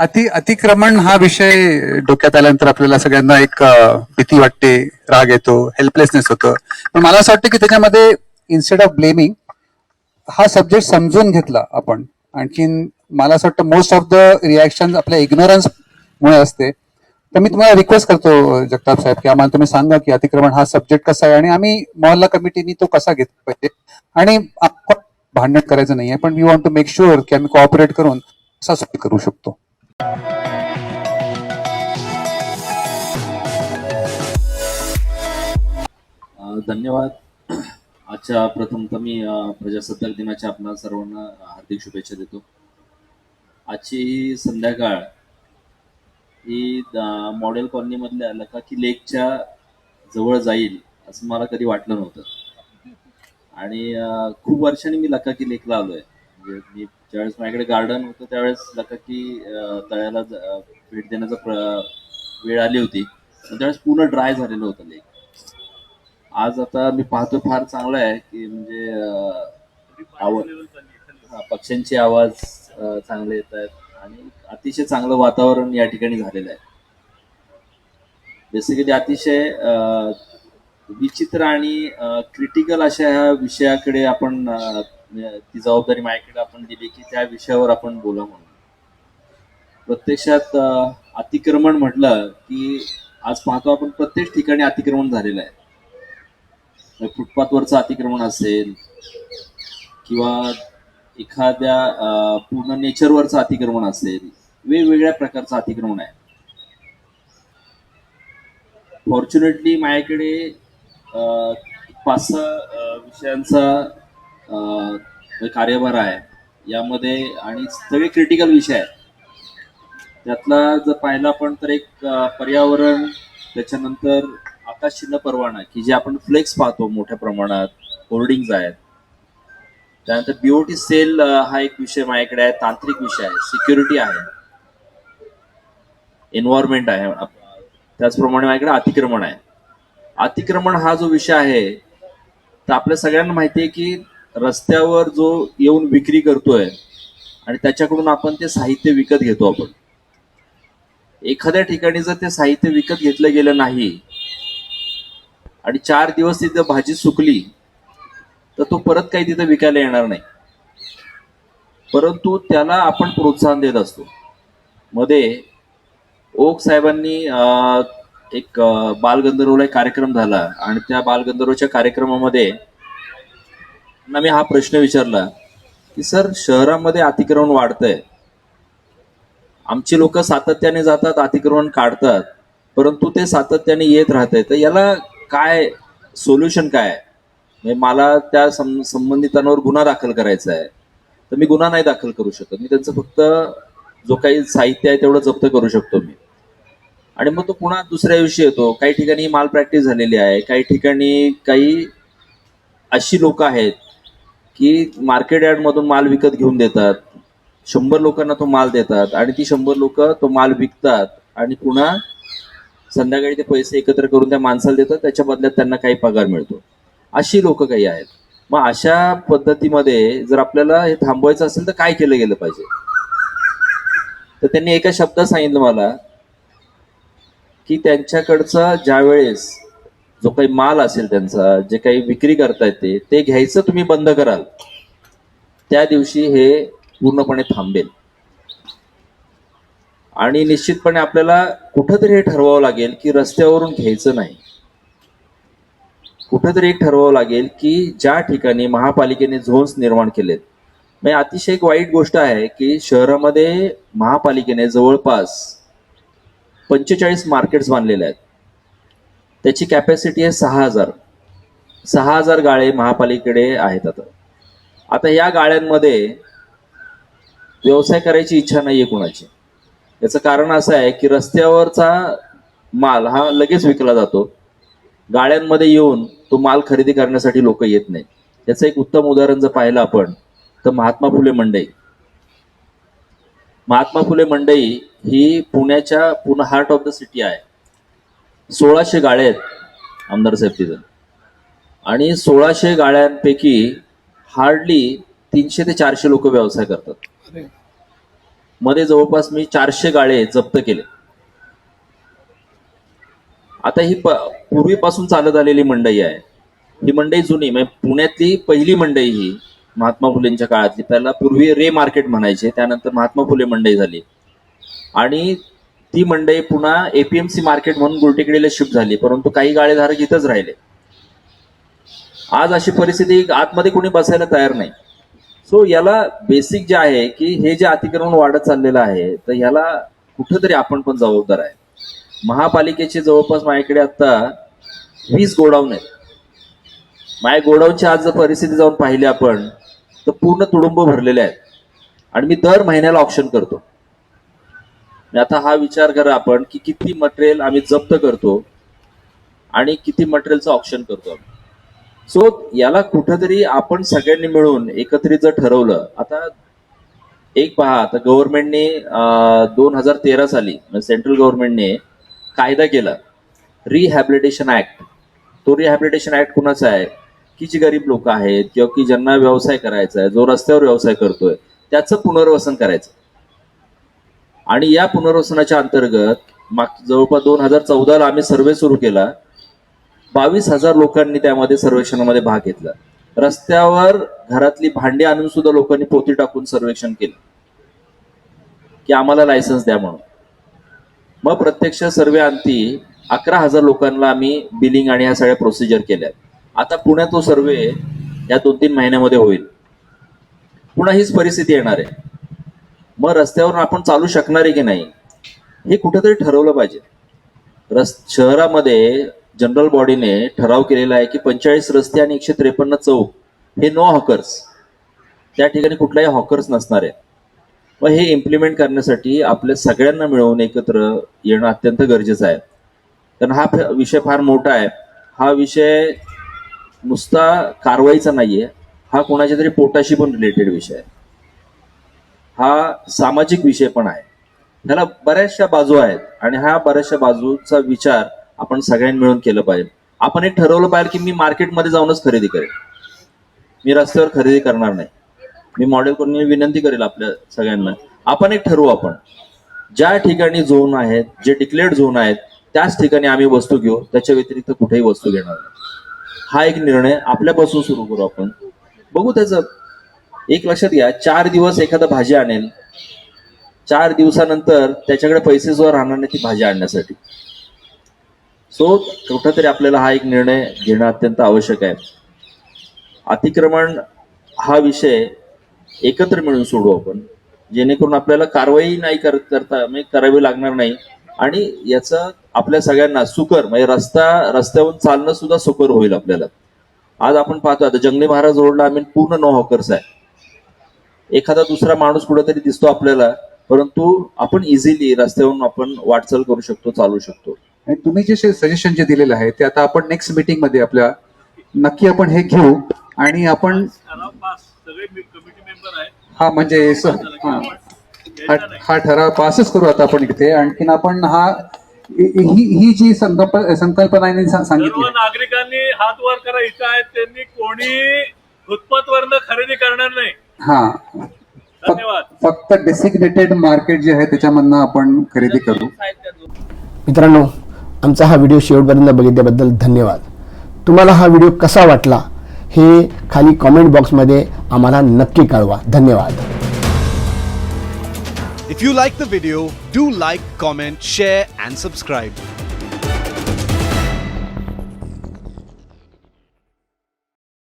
अति अतिक्रमण हा विषय डोक्यात आल्यानंतर आपल्याला सगळ्यांना एक भीती वाटते राग येतो हेल्पलेसनेस होतं. पण मला असं वाटतं की त्याच्यामध्ये इन्स्टेड ऑफ ब्लेमिंग हा सब्जेक्ट समजून घेतला आपण. आणखीन मला असं वाटतं मोस्ट ऑफ द रिॲक्शन आपल्या इग्नोरन्समुळे असते. तर मी तुम्हाला रिक्वेस्ट करतो जगताप साहेब की आम्हाला तुम्ही सांगा की अतिक्रमण हा सब्जेक्ट कसा आहे आणि आम्ही मोहल्ला कमिटीनी तो कसा घेतला पाहिजे. आणि आपण भांडण करायचं नाहीये पण we want to make sure की आम्ही कॉपरेट करून कसा करू शकतो. धन्यवाद. आजच्या प्रथमतः मी प्रजासत्ताक दिनाच्या आपणा सर्वांना हार्दिक शुभेच्छा देतो. आजची ही संध्याकाळ ही मॉडेल कॉलनीमधल्या लकाकी लेकच्या जवळ जाईल असं मला कधी वाटलं नव्हतं. आणि खूप वर्षांनी मी लकाकी लेकला आलोय. म्हणजे मी ज्यावेळेस माझ्याकडे गार्डन होतं त्यावेळेस लकाकी तळ्याला भेट देण्याचा वेळ आली होती. त्यावेळेस पूर्ण ड्राय झालेलं होतं लेक आज आता मी पाहतो फार चांगलं आहे की म्हणजे अं, पक्ष्यांचे आवाज चांगले येत आहेत आणि अतिशय चांगलं वातावरण या ठिकाणी झालेलं आहे. बेसिकली अतिशय विचित्र आणि क्रिटिकल अशा ह्या विषयाकडे आपण ती जबाबदारी माझ्याकडे आपण दिली की त्या विषयावर आपण बोला म्हणून. प्रत्यक्षात अतिक्रमण म्हटलं की आज पाहतो आपण प्रत्येक ठिकाणी अतिक्रमण झालेलं आहे. फुटपाथवरचं अतिक्रमण असेल किंवा एखाद्या पूर्ण नेचरवरचं अतिक्रमण असेल वेगवेगळ्या प्रकारचं अतिक्रमण आहे. फॉर्च्युनेटली माझ्याकडे पाच सहा विषयांचा कार्यभार आहे. यामध्ये आणि सगळे क्रिटिकल विषय आहेत. त्यातला जर पाहिला आपण तर एक पर्यावरण त्याच्यानंतर आकाश चिन्ह परवाना की जे आपण फ्लेक्स पाहतो मोठ्या प्रमाणात होर्डिंग्ज आहेत. त्यानंतर बीओटी सेल हा एक विषय माझ्याकडे आहे तांत्रिक विषय आहे सिक्युरिटी आहे. एन्व्हायरमेंट आहे. त्याचप्रमाणे माझ्याकडे अतिक्रमण आहे. अतिक्रमण हा जो विषय आहे तर आपल्या सगळ्यांना माहिती आहे की रस्त्यावर जो येऊन विक्री करतोय आणि त्याच्याकडून आपण ते साहित्य विकत घेतो आपण. एखाद्या ठिकाणी जर ते साहित्य विकत घेतलं गेलं नाही आणि चार दिवस तिथं भाजी सुकली तर तो परत काही तिथं विकायला येणार नाही. परंतु त्याला आपण प्रोत्साहन देत असतो. मध्ये ओक साहेबांनी एक बालगंधर्वला एक कार्यक्रम झाला आणि त्या बालगंधर्वच्या कार्यक्रमामध्ये ना मी हा प्रश्न विचारला की सर शहरामध्ये अतिक्रमण वाढतंय. आमची लोक सातत्याने जातात अतिक्रमण काढतात परंतु ते सातत्याने येत राहते तर याला काय सोल्युशन काय म्हणजे मला त्या सं- संबंधितांवर गुन्हा दाखल करायचा आहे. तर मी गुन्हा नाही दाखल करू शकत. मी त्यांचं फक्त जो काही साहित्य आहे तेवढं जप्त करू शकतो मी. आणि मग तो पुन्हा दुसऱ्या दिवशी येतो. काही ठिकाणी माल प्रॅक्टिस झालेली आहे. काही ठिकाणी काही अशी लोक आहेत की मार्केट यार्डमधून माल विकत घेऊन देतात. शंभर लोकांना तो माल देतात आणि ती शंभर लोक तो माल विकतात आणि पुन्हा संध्याकाळी ते पैसे एकत्र करून त्या माणसाला देतात त्याच्या बदल्यात त्यांना काही पगार मिळतो. अशी लोक काही आहेत. मग अशा पद्धतीमध्ये जर आपल्याला हे थांबवायचं असेल तर काय केलं गेलं पाहिजे? तर त्यांनी एका शब्दात सांगितलं मला की त्यांच्याकडचा ज्या वेळेस जो काही माल असेल त्यांचा जे काही विक्री करतायत ते ते घ्यायचं तुम्ही बंद कराल. त्या दिवशी हे पूर्णपणे थांबेल. आणि निश्चितपणे आपल्याला कुठंतरी हे ठरवावं लागेल की रस्त्यावरून घ्यायचं नाही. कुठंतरी एक ठरवावं लागेल की ज्या ठिकाणी महापालिकेने झोन्स निर्माण केलेत. म्हणजे अतिशय एक वाईट गोष्ट आहे की शहरामध्ये महापालिकेने जवळपास पंचेचाळीस मार्केट्स बांधलेले आहेत. त्याची कॅपॅसिटी आहे सहा हजार. सहा हजार गाळे महापालिकेकडे आहेत आता. आता या गाळ्यांमध्ये व्यवसाय करायची इच्छा नाही आहे कुणाची. याचं कारण असं आहे की रस्त्यावरचा माल हा लगेच विकला जातो. गाळ्यांमध्ये येऊन तो माल खरेदी करण्यासाठी लोक येत नाहीत. याचं एक उत्तम उदाहरण जर पाहिलं आपण तर महात्मा फुले मंडई. महात्मा फुले मंडई ही पुण्याच्या Pune heart of the city आहे. सोळाशे गाड्या आहेत आमदार साहेब तिथं. आणि सोळाशे गाड्यांपैकी हार्डली तीनशे ते चारशे लोक व्यवसाय करतात. मध्ये जवळपास मी चारशे गाळे जप्त केले. आता ही पूर्वीपासून चालत आलेली मंडई आहे. ही मंडई जुनी म्हणजे पुण्यातली पहिली मंडई ही महात्मा फुलेंच्या काळातली. त्याला पूर्वी रे मार्केट म्हणायचे त्यानंतर महात्मा फुले मंडई झाली. आणि ती मंडई पुन्हा एपीएमसी मार्केट म्हणून गुलटेकडीला शिफ्ट झाली. परंतु काही गाळेधारक इथंच राहिले. आज अशी परिस्थिती आतमध्ये कोणी बसायला तयार नाही. सो याला बेसिक जे आहे की हे जे अतिक्रमण वाढत चाललेलं आहे तर ह्याला कुठंतरी आपण पण जबाबदार आहे. महापालिकेचे जवळपास माझ्याकडे आता वीस गोडाऊन आहेत. माझ्या गोडाऊनची आज जर परिस्थिती जाऊन पाहिली आपण तर पूर्ण तुडुंब भरलेले आहेत. आणि मी दर महिन्याला ऑप्शन करतो. आता हा विचार करा आपण की किती मटेरियल आम्ही जप्त करतो आणि किती मटेरियलचं ऑप्शन करतो सो याला कुठंतरी आपण सगळ्यांनी मिळून एकत्रित जर ठरवलं आता एक पहा आता गव्हर्नमेंटने दोन हजार तेरा साली म्हणजे सेंट्रल गव्हर्नमेंटने कायदा केला. रिहॅबिलिटेशन ऍक्ट तो रिहॅबिलिटेशन ऍक्ट कुणाचा आहे? की जी गरीब लोक आहेत किंवा की ज्यांना व्यवसाय करायचा आहे जो रस्त्यावर व्यवसाय करतोय त्याचं पुनर्वसन करायचं. आणि या पुनर्वसनाच्या अंतर्गत माग जवळपास दोन हजार चौदाला आम्ही सर्वे सुरू केला. बावीस हजार लोकांनी त्यामध्ये सर्वेक्षणामध्ये भाग घेतला. रस्त्यावर घरातली भांडी आणून सुद्धा लोकांनी पोती टाकून सर्वेक्षण केलं. की आम्हाला लायसन्स द्या म्हणून. मग प्रत्यक्ष सर्वे अंती अकरा हजार लोकांना आम्ही बिलिंग आणि ह्या सगळ्या प्रोसिजर केल्या आता पुण्यात तो सर्वे या दोन तीन महिन्यामध्ये होईल. पुन्हा हीच परिस्थिती येणार आहे. मग रस्त्यावर आपण चालू शकणार आहे की नाही? हे कुठेतरी ठरवलं पाहिजे. रस् शहरामध्ये जनरल बॉडीने ठराव केलेला आहे की पंचेचाळीस रस्ते आणि एकशे त्रेपन्न चौक हे नो हॉकर्स त्या ठिकाणी कुठलाही हॉकर्स नसणार आहे. मग हे इम्प्लिमेंट करण्यासाठी आपल्या सगळ्यांना मिळवून एकत्र येणं अत्यंत गरजेचं आहे. कारण हा विषय फार मोठा आहे. हा विषय नुसता कारवाईचा नाही आहे हा कोणाच्या तरी पोटाशी पण रिलेटेड विषय आहे. हा सामाजिक विषय पण आहे. ह्याला बऱ्याचशा बाजू आहेत आणि ह्या बऱ्याचशा बाजूचा विचार आपण सगळ्यांनी मिळून केलं पाहिजे. आपण एक ठरवलं पाहिजे की मी मार्केटमध्ये जाऊनच खरेदी करेन. मी रस्त्यावर खरेदी करणार नाही. मी मॉडेल करून विनंती करेल आपल्या सगळ्यांना. आपण एक ठरवू आपण. ज्या ठिकाणी झोन आहेत जे डिक्लेअर्ड झोन आहेत त्याच ठिकाणी आम्ही वस्तू घेऊ. त्याच्या व्यतिरिक्त कुठेही वस्तू घेणार नाही. हा एक निर्णय आपल्यापासून सुरू करू आपण. बघू त्याचं एक लक्षात घ्या चार दिवस एखादा भाजी आणेल. चार दिवसानंतर त्याच्याकडे पैसे सुद्धा राहणार नाही ती भाजी आणण्यासाठी. सो कुठंतरी आपल्याला हा एक निर्णय घेणं अत्यंत आवश्यक आहे. अतिक्रमण हा विषय एकत्र मिळून सोडू आपण. जेणेकरून आपल्याला कारवाई नाही कर करता म्हणजे करावी लागणार नाही. आणि याचं आपल्या सगळ्यांना सुकर म्हणजे रस्ता रस्त्यावरून चालणं सुद्धा सुकर होईल आपल्याला. आज आपण पाहतो आता जंगली महाराज रोडला आम्ही पूर्ण नो हॉकर्स आहे. एखादा दुसरा माणूस कुठेतरी दिसतो आपल्याला परंतु आपण इझिली रस्त्यावरून आपण वाटचाल करू शकतो चालू शकतो. आणि तुम्ही जे सजेशन जे दिलेलं आहे ते आता आपण नेक्स्ट मीटिंगमध्ये आपल्या नक्की आपण हे घेऊ आणि आपण हा म्हणजे हा. ठराव पासच करू आता आपण इथे. आणखीन आपण हा ही ही- जी संकल्प संकल्पना सांगितली. नागरिकांनी हात वर करा इथं आहेत त्यांनी कोणी फुटपाथवरनं खरेदी करणार नाही. हा. धन्यवाद. फक्त डेसिग्नेटेड मार्केट जे आहे त्याच्यामधनं आपण खरेदी करू. मित्रांनो आमचा हा व्हिडिओ शेवटपर्यंत बघितल्याबद्दल धन्यवाद. तुम्हाला हा व्हिडिओ कसा वाटला हे खाली कॉमेंट बॉक्समध्ये आम्हाला नक्की कळवा. धन्यवाद. If you like the video, do like, comment, share, and subscribe.